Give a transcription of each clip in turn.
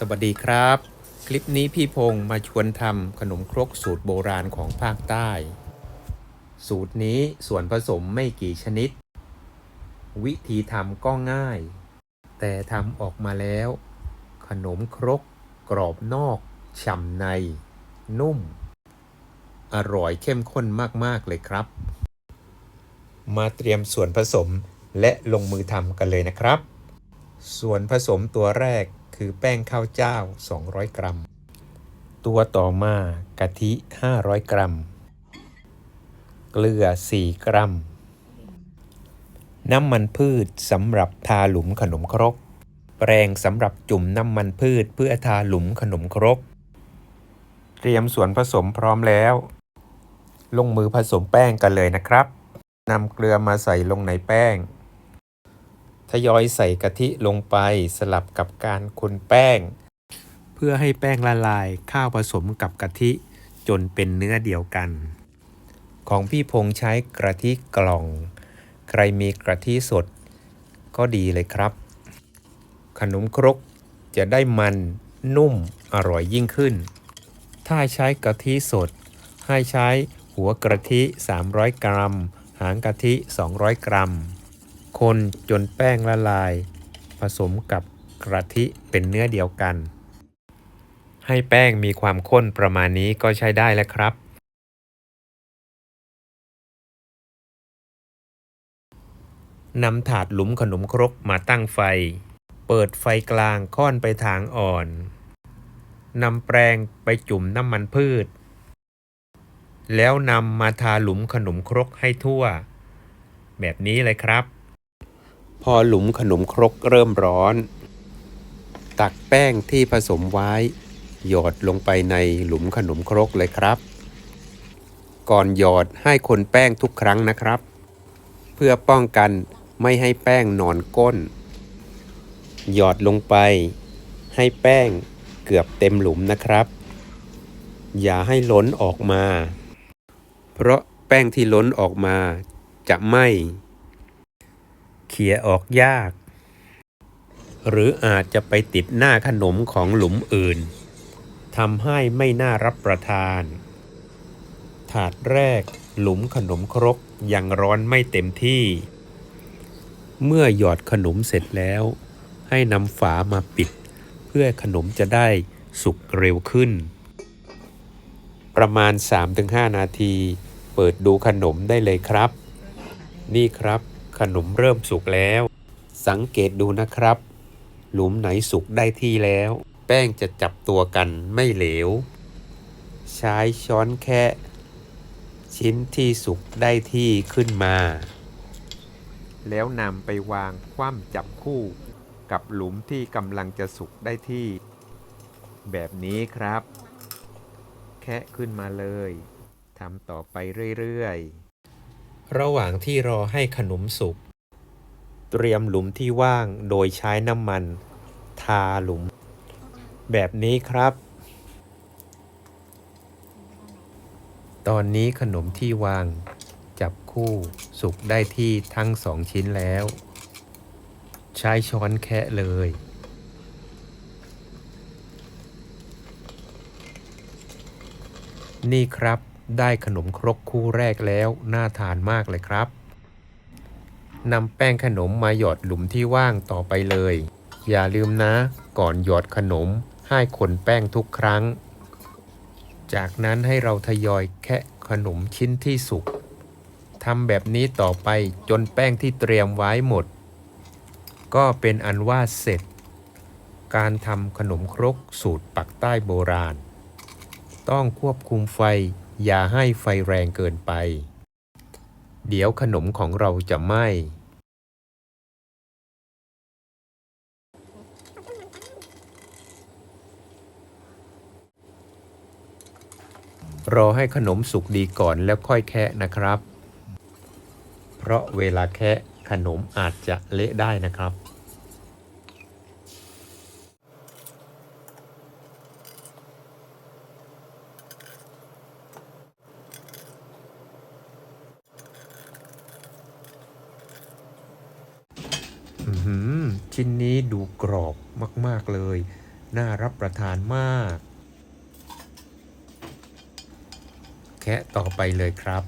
สวัสดีครับ คลิปนี้พี่พงษ์มาชวนทำขนมครกสูตรโบราณของภาคใต้ สูตรนี้ส่วนผสมไม่กี่ชนิด วิธีทำก็ง่าย แต่ทำออกมาแล้ว ขนมครก กรอบนอกฉ่ำใน นุ่ม อร่อยเข้มข้นมาก ๆ เลยครับ มาเตรียมส่วนผสมและลงมือทำกันเลยนะครับ ส่วนผสมตัวแรก คือแป้งข้าวเจ้า 200 กรัม ตัวต่อมากะทิ 500 กรัม เกลือ 4 กรัม น้ำมันพืชสำหรับทาหลุมขนมครก แปรงสำหรับจุ่มน้ำมันพืชเพื่อทาหลุมขนมครก เตรียมส่วนผสมพร้อมแล้ว ลงมือผสมแป้งกันเลยนะครับนำเกลือมาใส่ลงในแป้ง ทยอยใส่กะทิลงไปสลับกับการคนแป้ง เพื่อให้แป้งละลายข้าวผสมกับกะทิจนเป็นเนื้อเดียวกัน ของพี่พงษ์ใช้กะทิกล่อง ใครมีกะทิสด ก็ดีเลยครับ ขนมครกจะได้มันนุ่มอร่อยยิ่งขึ้น ถ้าใช้กะทิสด ให้ใช้หัวกะทิ 300 กรัม หางกะทิ 200 กรัม คนจนแป้งละลาย ผสมกับกะทิเป็นเนื้อเดียวกัน ให้แป้งมีความข้นประมาณนี้ก็ใช้ได้แล้วครับ นำถาดหลุมขนมครกมาตั้งไฟ เปิดไฟกลางค่อนไปทางอ่อน นำแปรงไปจุ่มน้ำมันพืช แล้วนำมาทาหลุมขนมครกให้ทั่ว แบบนี้เลยครับ พอหลุมขนมครกเริ่มร้อน ตักแป้งที่ผสมไว้ หยอดลงไปในหลุมขนมครกเลยครับ ก่อนหยอดให้คนแป้งทุกครั้งนะครับ เพื่อป้องกันไม่ให้แป้งนอนก้น หยอดลงไป ให้แป้งเกือบเต็มหลุมนะครับ อย่าให้ล้นออกมา เพราะแป้งที่ล้นออกมาจะไหม้ เขี่ยออกยาก หรืออาจจะไปติดหน้าขนมของหลุมอื่นทำให้ไม่น่ารับประทาน ถาดแรกหลุมขนมครกยังร้อนไม่เต็มที่ เมื่อหยอดขนมเสร็จแล้ว ให้นำฝามาปิด เพื่อขนมจะได้สุกเร็วขึ้น ประมาณ 3-5 นาที เปิดดูขนมได้เลยครับ นี่ครับ ขนมเริ่มสุกแล้ว สังเกตดูนะครับ หลุมไหนสุกได้ที่แล้ว แป้งจะจับตัวกันไม่เหลว ใช้ช้อนแคะชิ้นที่สุกได้ที่ขึ้นมา แล้วนำไปวางคว่ำจับคู่กับหลุมที่กำลังจะสุกได้ที่ แบบนี้ครับ แคะขึ้นมาเลยทำต่อไปเรื่อย ๆ ระหว่างที่รอให้ขนมสุก เตรียมหลุมที่ว่างโดยใช้น้ำมัน ทาหลุม แบบนี้ครับ ตอนนี้ขนมที่วาง จับคู่สุกได้ที่ทั้งสองชิ้นแล้ว ใช้ช้อนแคะเลยนี่ครับ ได้ขนมครกคู่แรกแล้ว น่าทานมากเลยครับนำแป้งขนมมาหยอดหลุมที่ว่างต่อไปเลย อย่าลืมนะ ก่อนหยอดขนมให้คนแป้งทุกครั้ง จากนั้นให้เราทยอยแคะขนมชิ้นที่สุกทำแบบนี้ต่อไปจนแป้งที่เตรียมไว้หมด ก็เป็นอันว่าเสร็จ การทำขนมครกสูตรปักใต้โบราณ ต้องควบคุมไฟ อย่าให้ไฟแรงเกินไป เดี๋ยวขนมของเราจะไหม้รอให้ขนมสุกดีก่อนแล้วค่อยแคะนะครับ เพราะเวลาแคะขนมอาจจะเละได้นะครับ อื้อหือ ชิ้นนี้ดูกรอบมาก ๆ เลย น่ารับประทานมาก แคะต่อไปเลยครับ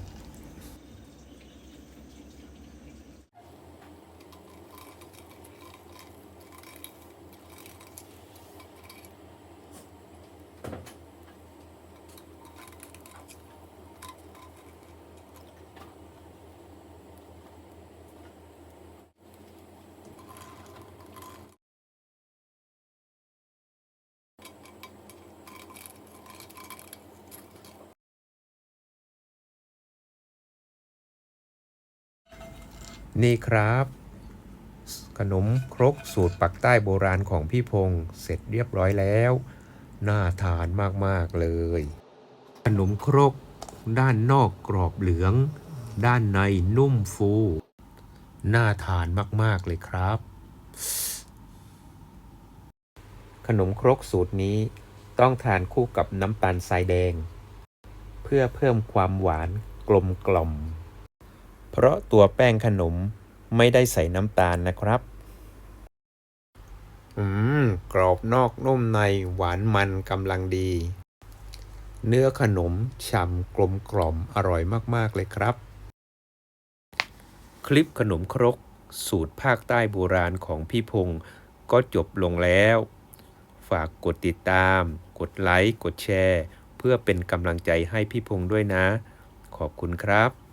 นี่ครับ ขนมครกสูตรปักใต้โบราณของพี่พงศ์เสร็จเรียบร้อยแล้ว น่าทานมาก ๆ เลย ขนมครก ด้านนอกกรอบเหลือง ด้านในนุ่มฟู น่าทานมาก ๆ เลยครับ ขนมครกสูตรนี้ต้องทานคู่กับน้ำตาลทรายแดง เพื่อเพิ่มความหวานกลมกล่อม เพราะตัวแป้งขนมไม่ได้ใส่น้ำตาลนะครับ อืม กรอบนอกนุ่มในหวานมันกำลังดี เนื้อขนมฉ่ำกลมกล่อมอร่อยมากๆเลยครับ คลิปขนมครกสูตรภาคใต้โบราณของพี่พงศ์ก็จบลงแล้ว ฝากกดติดตาม กดไลค์ กดแชร์ เพื่อเป็นกำลังใจให้พี่พงศ์ด้วยนะ ขอบคุณครับ